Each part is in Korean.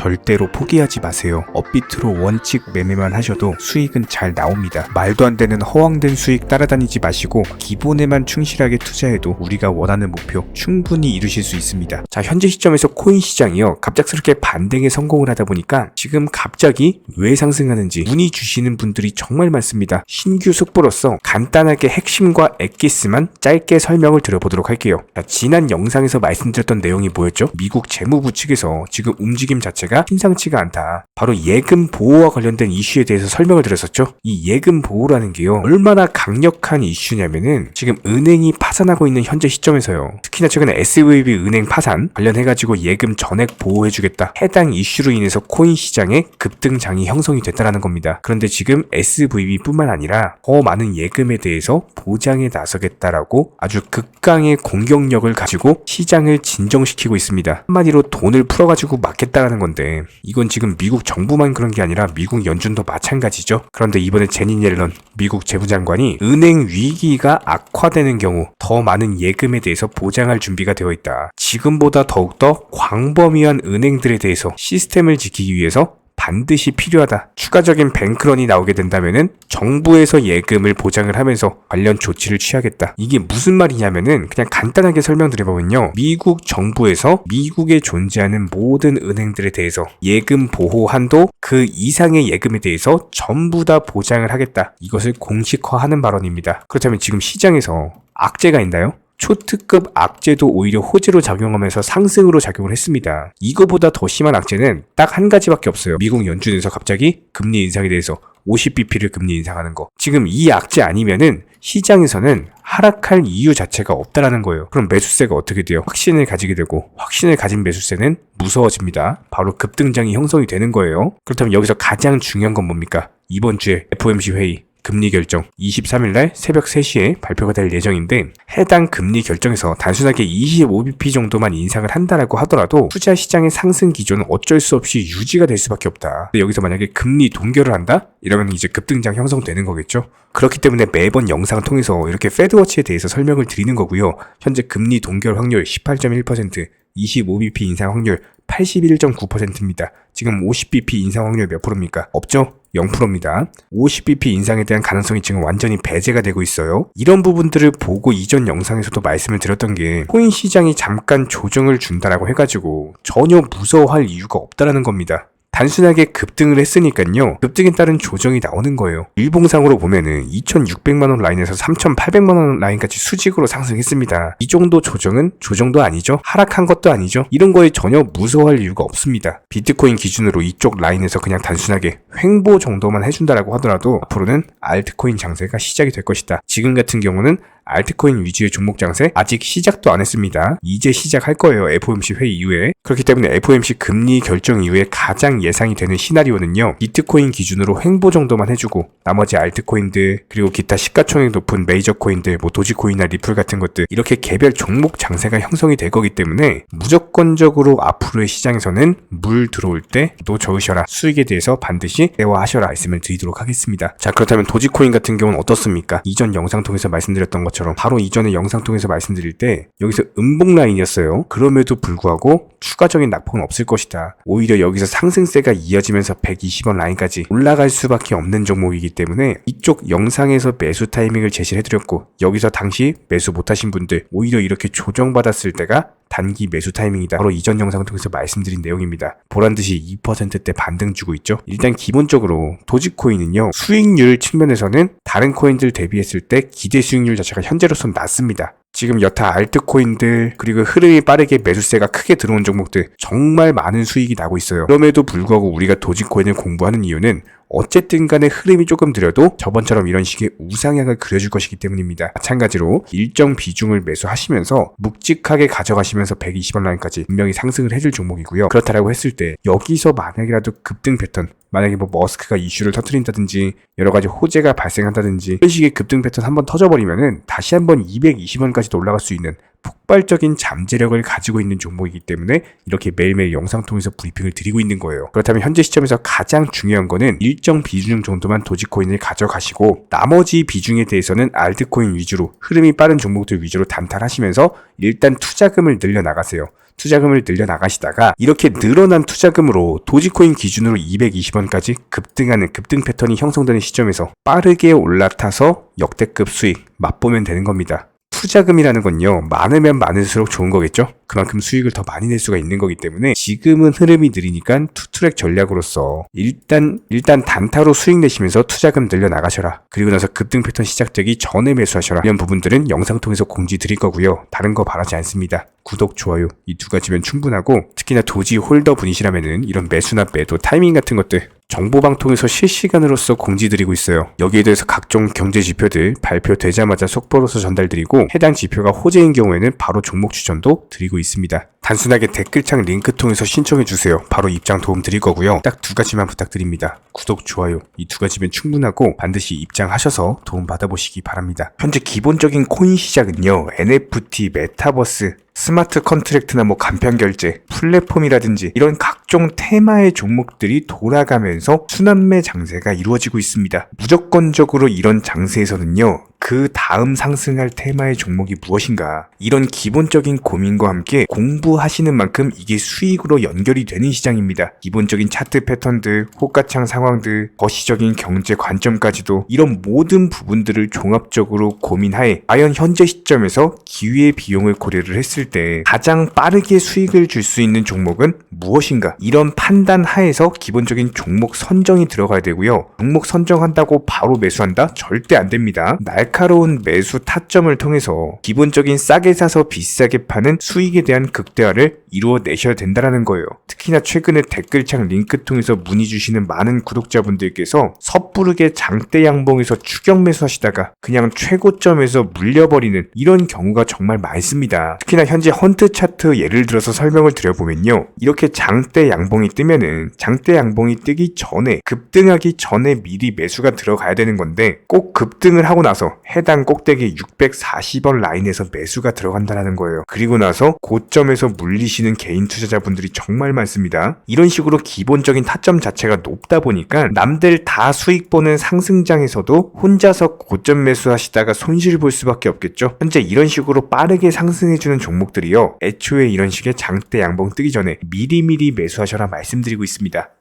절대로 포기하지 마세요. 업비트로 원칙 매매만 하셔도 수익은 잘 나옵니다. 말도 안 되는 허황된 수익 따라다니지 마시고 기본에만 충실하게 투자해도 우리가 원하는 목표 충분히 이루실 수 있습니다. 자, 현재 시점에서 코인 시장이요. 갑작스럽게 반등에 성공을 하다 보니까 지금 갑자기 왜 상승하는지 문의 주시는 분들이 정말 많습니다. 신규 속보로서 간단하게 핵심과 엑기스만 짧게 설명을 드려보도록 할게요. 자, 지난 영상에서 말씀드렸던 내용이 뭐였죠? 미국 재무부 측에서 지금 움직임 자체가 심상치가 않다. 바로 예금 보호와 관련된 이슈에 대해서 설명을 드렸었죠. 이 예금 보호라는 게요. 얼마나 강력한 이슈냐면은 지금 은행이 파산하고 있는 현재 시점에서요. 특히나 최근에 SVB 은행 파산 관련해가지고 예금 전액 보호해주겠다. 해당 이슈로 인해서 코인 시장에 급등장이 형성이 됐다라는 겁니다. 그런데 지금 SVB뿐만 아니라 더 많은 예금에 대해서 보장에 나서겠다라고 아주 극강의 공격력을 가지고 시장을 진정시키고 있습니다. 한마디로 돈을 풀어가지고 막겠다라는 건데 이건 지금 미국 정부만 그런 게 아니라 미국 연준도 마찬가지죠. 그런데 이번에 제니 옐런 미국 재무장관이 은행 위기가 악화되는 경우 더 많은 예금에 대해서 보장할 준비가 되어 있다. 지금보다 더욱더 광범위한 은행들에 대해서 시스템을 지키기 위해서 반드시 필요하다. 추가적인 뱅크런이 나오게 된다면은 정부에서 예금을 보장을 하면서 관련 조치를 취하겠다. 이게 무슨 말이냐면은 그냥 간단하게 설명드려보면요. 미국 정부에서 미국에 존재하는 모든 은행들에 대해서 예금 보호 한도 그 이상의 예금에 대해서 전부 다 보장을 하겠다. 이것을 공식화하는 발언입니다. 그렇다면 지금 시장에서 악재가 있나요? 초특급 악재도 오히려 호재로 작용하면서 상승으로 작용을 했습니다. 이거보다 더 심한 악재는 딱 한 가지밖에 없어요. 미국 연준에서 갑자기 금리 인상에 대해서 50bp를 금리 인상하는 거. 지금 이 악재 아니면은 시장에서는 하락할 이유 자체가 없다라는 거예요. 그럼 매수세가 어떻게 돼요? 확신을 가지게 되고 확신을 가진 매수세는 무서워집니다. 바로 급등장이 형성이 되는 거예요. 그렇다면 여기서 가장 중요한 건 뭡니까? 이번 주에 FOMC 회의 금리 결정 23일 날 새벽 3시에 발표가 될 예정인데 해당 금리 결정에서 단순하게 25bp 정도만 인상을 한다라고 하더라도 투자 시장의 상승 기조는 어쩔 수 없이 유지가 될 수밖에 없다. 여기서 만약에 금리 동결을 한다? 이러면 이제 급등장 형성되는 거겠죠. 그렇기 때문에 매번 영상을 통해서 이렇게 페드워치에 대해서 설명을 드리는 거고요. 현재 금리 동결 확률 18.1%, 25bp 인상 확률 81.9%입니다. 지금 50bp 인상 확률 몇 프로입니까? 없죠? 0%입니다. 50bp 인상에 대한 가능성이 지금 완전히 배제가 되고 있어요. 이런 부분들을 보고 이전 영상에서도 말씀을 드렸던 게 코인 시장이 잠깐 조정을 준다라고 해가지고 전혀 무서워할 이유가 없다라는 겁니다. 단순하게 급등을 했으니까요. 급등에 따른 조정이 나오는 거예요. 일봉상으로 보면은 2,600만 원 라인에서 3,800만 원 라인까지 수직으로 상승했습니다. 이 정도 조정은 조정도 아니죠. 하락한 것도 아니죠. 이런 거에 전혀 무서워할 이유가 없습니다. 비트코인 기준으로 이쪽 라인에서 그냥 단순하게 횡보 정도만 해준다라고 하더라도 앞으로는 알트코인 장세가 시작이 될 것이다. 지금 같은 경우는 알트코인 위주의 종목 장세 아직 시작도 안 했습니다. 이제 시작할 거예요. FOMC 회의 이후에. 그렇기 때문에 FOMC 금리 결정 이후에 가장 예상이 되는 시나리오는요. 비트코인 기준으로 횡보 정도만 해주고 나머지 알트코인들 그리고 기타 시가총액 높은 메이저 코인들 뭐 도지코인이나 리플 같은 것들 이렇게 개별 종목 장세가 형성이 될 거기 때문에 무조건적으로 앞으로의 시장에서는 물 들어올 때 또 저으셔라 수익에 대해서 반드시 대화하셔라 말씀을 드리도록 하겠습니다. 자 그렇다면 도지코인 같은 경우는 어떻습니까? 이전 영상 통해서 말씀드렸던 것처럼 바로 이전에 영상 통해서 말씀드릴 때 여기서 음봉 라인이었어요. 그럼에도 불구하고 추가적인 낙폭은 없을 것이다. 오히려 여기서 상승세가 이어지면서 120원 라인까지 올라갈 수밖에 없는 종목이기 때문에 이쪽 영상에서 매수 타이밍을 제시를 해드렸고 여기서 당시 매수 못하신 분들 오히려 이렇게 조정받았을 때가 단기 매수 타이밍이다. 바로 이전 영상을 통해서 말씀드린 내용입니다. 보란 듯이 2%대 반등 주고 있죠. 일단 기본적으로 도지코인은요. 수익률 측면에서는 다른 코인들 대비했을 때 기대 수익률 자체가 현재로서는 낮습니다. 지금 여타 알트코인들 그리고 흐름이 빠르게 매수세가 크게 들어온 종목들 정말 많은 수익이 나고 있어요. 그럼에도 불구하고 우리가 도지코인을 공부하는 이유는 어쨌든 간에 흐름이 조금 들여도 저번처럼 이런 식의 우상향을 그려줄 것이기 때문입니다. 마찬가지로 일정 비중을 매수하시면서 묵직하게 가져가시면서 120원 라인까지 분명히 상승을 해줄 종목이고요. 그렇다라고 했을 때 여기서 만약이라도 급등 패턴 만약에 뭐 머스크가 이슈를 터트린다든지 여러 가지 호재가 발생한다든지 이런 식의 급등 패턴 한번 터져버리면은 다시 한번 220원까지도 올라갈 수 있는 폭발적인 잠재력을 가지고 있는 종목이기 때문에 이렇게 매일매일 영상 통해서 브리핑을 드리고 있는 거예요. 그렇다면 현재 시점에서 가장 중요한 거는 일정 비중 정도만 도지코인을 가져가시고 나머지 비중에 대해서는 알트코인 위주로 흐름이 빠른 종목들 위주로 단타하시면서 일단 투자금을 늘려 나가세요. 투자금을 늘려 나가시다가 이렇게 늘어난 투자금으로 도지코인 기준으로 220원까지 급등하는 급등 패턴이 형성되는 시점에서 빠르게 올라타서 역대급 수익 맛보면 되는 겁니다. 투자금이라는 건요, 많으면 많을수록 좋은 거겠죠? 그만큼 수익을 더 많이 낼 수가 있는 거기 때문에 지금은 흐름이 느리니까 투트랙 전략으로서 일단, 일단 단타로 수익 내시면서 투자금 늘려 나가셔라. 그리고 나서 급등 패턴 시작되기 전에 매수하셔라. 이런 부분들은 영상 통해서 공지 드릴 거고요. 다른 거 바라지 않습니다. 구독, 좋아요 이 두 가지면 충분하고 특히나 도지 홀더 분이시라면은 이런 매수나 매도 타이밍 같은 것들 정보방 통해서 실시간으로서 공지 드리고 있어요. 여기에 대해서 각종 경제 지표들 발표되자마자 속보로서 전달드리고 해당 지표가 호재인 경우에는 바로 종목 추천도 드리고 있습니다. 단순하게 댓글창 링크 통해서 신청해 주세요. 바로 입장 도움 드릴 거고요. 딱 두 가지만 부탁드립니다. 구독, 좋아요 이 두 가지면 충분하고 반드시 입장하셔서 도움 받아보시기 바랍니다. 현재 기본적인 코인 시장은요. NFT, 메타버스, 스마트 컨트랙트나 뭐 간편 결제, 플랫폼이라든지 이런 각 종 테마의 종목들이 돌아가면서 순환매 장세가 이루어지고 있습니다. 무조건적으로 이런 장세에서는요. 그 다음 상승할 테마의 종목이 무엇인가 이런 기본적인 고민과 함께 공부하시는 만큼 이게 수익으로 연결이 되는 시장입니다. 기본적인 차트 패턴들, 호가창 상황들, 거시적인 경제 관점까지도 이런 모든 부분들을 종합적으로 고민하에 과연 현재 시점에서 기회의 비용을 고려를 했을 때 가장 빠르게 수익을 줄 수 있는 종목은 무엇인가 이런 판단 하에서 기본적인 종목 선정이 들어가야 되고요. 종목 선정한다고 바로 매수한다? 절대 안 됩니다. 날카로운 매수 타점을 통해서 기본적인 싸게 사서 비싸게 파는 수익에 대한 극대화를 이루어내셔야 된다는 거예요. 특히나 최근에 댓글창 링크 통해서 문의 주시는 많은 구독자분들께서 섣부르게 장대 양봉에서 추격 매수하시다가 그냥 최고점에서 물려버리는 이런 경우가 정말 많습니다. 특히나 현재 헌트 차트 예를 들어서 설명을 드려보면요. 이렇게 장대 양봉이 뜨면은 장대 양봉이 뜨기 전에 급등하기 전에 미리 매수가 들어가야 되는 건데 꼭 급등을 하고 나서 해당 꼭대기 640원 라인에서 매수가 들어간다는 거예요. 그리고 나서 고점에서 물리시는 개인 투자자분들이 정말 많습니다. 이런 식으로 기본적인 타점 자체가 높다 보니까 남들 다 수익 보는 상승장에서도 혼자서 고점 매수하시다가 손실 볼 수밖에 없겠죠. 현재 이런 식으로 빠르게 상승해주는 종목들이요. 애초에 이런 식의 장대 양봉 뜨기 전에 미리미리 매수 하셔라 말씀드리고 있습니다.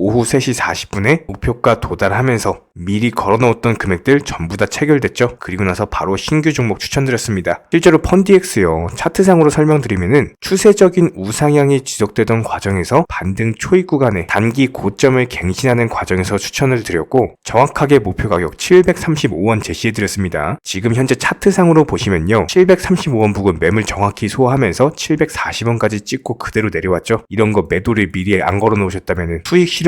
오후 3시 40분에 목표가 도달하면서 미리 걸어 놓았던 금액들 전부 다 체결됐죠. 그리고 나서 바로 신규 종목 추천드렸습니다. 실제로 펀디엑스요. 차트상으로 설명드리면은 추세적인 우상향이 지속되던 과정에서 반등 초입 구간에 단기 고점을 갱신하는 과정에서 추천을 드렸고 정확하게 목표 가격 735원 제시해드렸습니다. 지금 현재 차트상으로 보시면요. 735원 부근 매물 정확히 소화하면서 740원까지 찍고 그대로 내려왔죠. 이런 거 매도를 미리 안 걸어 놓으셨다면 수익 실현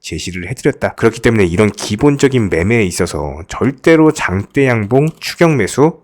제시를 해드렸다. 그렇기 때문에 이런 기본적인 매매에 있어서 절대로 장대 양봉 추격 매수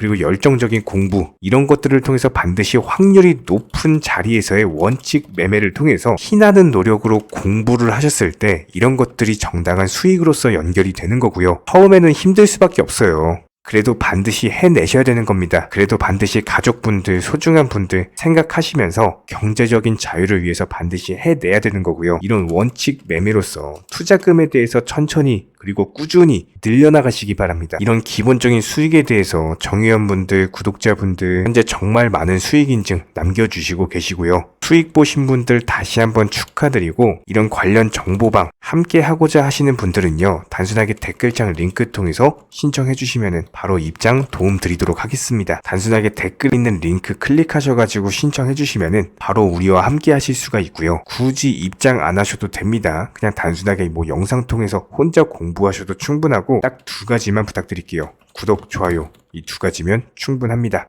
그리고 열정적인 공부 이런 것들을 통해서 반드시 확률이 높은 자리에서의 원칙 매매를 통해서 희나는 노력으로 공부를 하셨을 때 이런 것들이 정당한 수익으로서 연결이 되는 거고요. 처음에는 힘들 수밖에 없어요. 그래도 반드시 해내셔야 되는 겁니다. 그래도 반드시 가족분들, 소중한 분들 생각하시면서 경제적인 자유를 위해서 반드시 해내야 되는 거고요. 이런 원칙 매매로서 투자금에 대해서 천천히 그리고 꾸준히 늘려나가시기 바랍니다. 이런 기본적인 수익에 대해서 정의원분들, 구독자분들 현재 정말 많은 수익 인증 남겨주시고 계시고요. 수익 보신 분들 다시 한번 축하드리고 이런 관련 정보방 함께 하고자 하시는 분들은요. 단순하게 댓글창 링크 통해서 신청해 주시면 바로 입장 도움 드리도록 하겠습니다. 단순하게 댓글 있는 링크 클릭하셔가지고 신청해 주시면 바로 우리와 함께 하실 수가 있고요. 굳이 입장 안 하셔도 됩니다. 그냥 단순하게 뭐 영상 통해서 혼자 공부하셔도 충분하고 딱 두 가지만 부탁드릴게요. 구독, 좋아요 이 두 가지면 충분합니다.